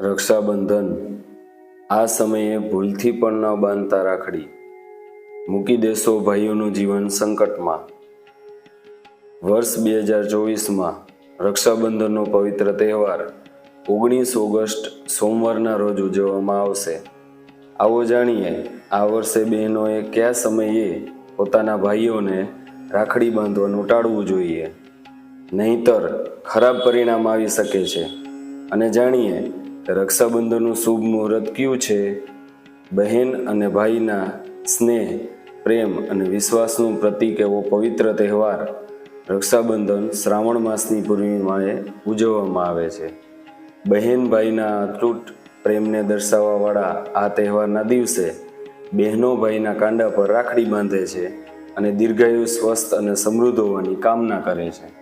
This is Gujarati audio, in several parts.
રક્ષાબંધન. આ સમયે ભૂલથી પણ ન બાંધતા રાખડી. મૂકી દેશો ભાઈઓનું જીવન સંકટમાં. વર્ષ બે હજાર ચોવીસમાં રક્ષાબંધનનો પવિત્ર તહેવાર ઓગણીસ ઓગસ્ટ સોમવારના રોજ ઉજવવામાં આવશે. આવો જાણીએ, આ વર્ષે બહેનોએ કયા સમયે પોતાના ભાઈઓને રાખડી બાંધવાનું ટાળવું જોઈએ? નહીતર ખરાબ પરિણામ આવી શકે છે. અને જાણીએ રક્ષાબંધનનું શુભ મુહૂર્ત કયું છે? બહેન અને ભાઈના સ્નેહ, પ્રેમ અને વિશ્વાસનું પ્રતીક એવો પવિત્ર તહેવાર રક્ષાબંધન શ્રાવણ માસની પૂર્ણિમાએ ઉજવવામાં આવે છે. બહેન ભાઈના અતૂટ પ્રેમને દર્શાવવાવાળા આ તહેવારના દિવસે બહેનો ભાઈના કાંડા પર રાખડી બાંધે છે અને દીર્ઘાયુ સ્વસ્થ અને સમૃદ્ધ હોવાની કામના કરે છે.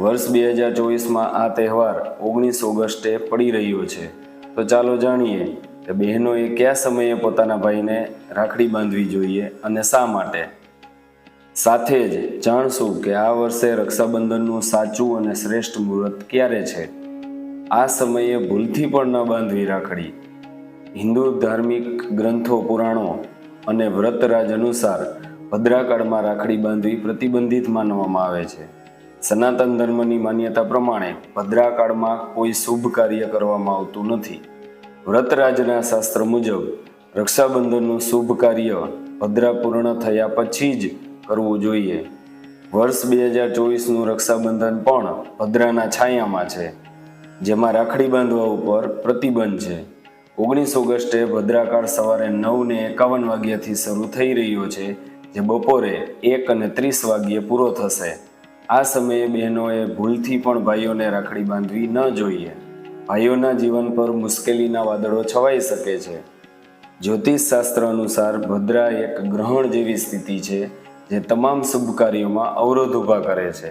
વર્ષ બે હજાર ચોવીસમાં આ તહેવાર ઓગણીસ ઓગસ્ટે પડી રહ્યો છે. તો ચાલો જાણીએ કે બહેનોએ કયા સમયે પોતાના ભાઈને રાખડી બાંધવી જોઈએ અને શા માટે? સાથે જ જાણશું કે આ વર્ષે રક્ષાબંધનનું સાચું અને શ્રેષ્ઠ મુહૂર્ત ક્યારે છે. આ સમયે ભૂલથી પણ ન બાંધવી રાખડી. હિન્દુ ધાર્મિક ગ્રંથો, પુરાણો અને વ્રતરાજ અનુસાર ભદ્રાકાળમાં રાખડી બાંધવી પ્રતિબંધિત માનવામાં આવે છે. સનાતન ધર્મની માન્યતા પ્રમાણે ભદ્રાકાળમાં કોઈ શુભ કાર્ય કરવામાં આવતું નથી. વ્રતરાજના શાસ્ત્ર મુજબ રક્ષાબંધનનું શુભ કાર્ય ભદ્રા પૂર્ણ થયા પછી જ કરવું જોઈએ. વર્ષ બે હજાર ચોવીસનું રક્ષાબંધન પણ ભદ્રાના છાયામાં છે, જેમાં રાખડી બાંધવા ઉપર પ્રતિબંધ છે. ઓગણીસ ઓગસ્ટે ભદ્રાકાળ સવારે નવ ને એકાવન વાગ્યાથી શરૂ થઈ રહ્યો છે, જે બપોરે એક અને ત્રીસ વાગ્યે પૂરો થશે. આ સમયે બહેનોએ ભૂલથી પણ ભાઈઓને રાખડી બાંધવી ન જોઈએ. ભાઈઓના જીવન પર મુશ્કેલીના વાદળો છવાઈ શકે છે. જ્યોતિષ શાસ્ત્ર અનુસાર ભદ્રા એક ગ્રહણ જેવી સ્થિતિ છે, જે તમામ શુભ કાર્યોમાં અવરોધ ઊભા કરે છે.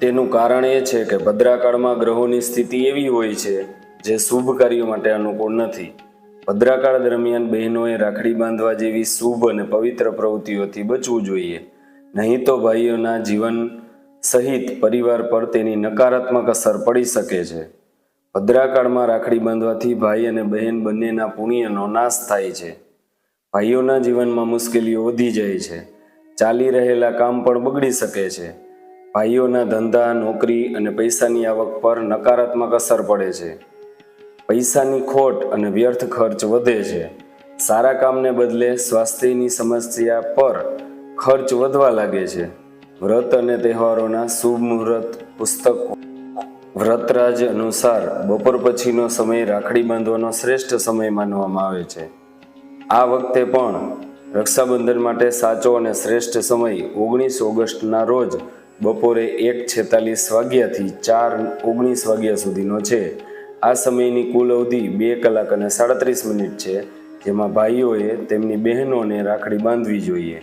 તેનું કારણ એ છે કે ભદ્રાકાળમાં ગ્રહોની સ્થિતિ એવી હોય છે, જે શુભ કાર્યો માટે અનુકૂળ નથી. ભદ્રાકાળ દરમિયાન બહેનોએ રાખડી બાંધવા જેવી શુભ અને પવિત્ર પ્રવૃત્તિઓથી બચવું જોઈએ. નહીં તો ભાઈઓના જીવન સહિત પરિવાર પર તેની નકારાત્મક અસર પડી શકે છે. ભદ્રાકાળમાં રાખડી બાંધવાથી ભાઈ અને બહેન બંનેના પુણ્યનો નાશ થાય છે. ભાઈઓના જીવનમાં મુશ્કેલીઓ વધી જાય છે. ચાલી રહેલા કામ પણ બગડી શકે છે. ભાઈઓના ધંધા, નોકરી અને પૈસાની આવક પર નકારાત્મક અસર પડે છે. પૈસાની ખોટ અને વ્યર્થ ખર્ચ વધે છે. સારા કામને બદલે સ્વાસ્થ્યની સમસ્યા પર ખર્ચ વધવા લાગે છે. વ્રત અને તહેવારોના શુભ મુહૂર્ત, પુસ્તક, વ્રતરાજ અનુસાર બપોર પછીનો સમય રાખડી બાંધવાનો શ્રેષ્ઠ સમય માનવામાં આવે છે. આ વખતે પણ રક્ષાબંધન માટે સાચો અને શ્રેષ્ઠ સમય ઓગણીસ ઓગસ્ટના રોજ બપોરે એક છેતાલીસ વાગ્યાથી ચાર ઓગણીસ વાગ્યા સુધીનો છે. આ સમયની કુલ અવધિ બે કલાક અને સાડત્રીસ મિનિટ છે. જેમાં ભાઈઓએ તેમની બહેનોને રાખડી બાંધવી જોઈએ.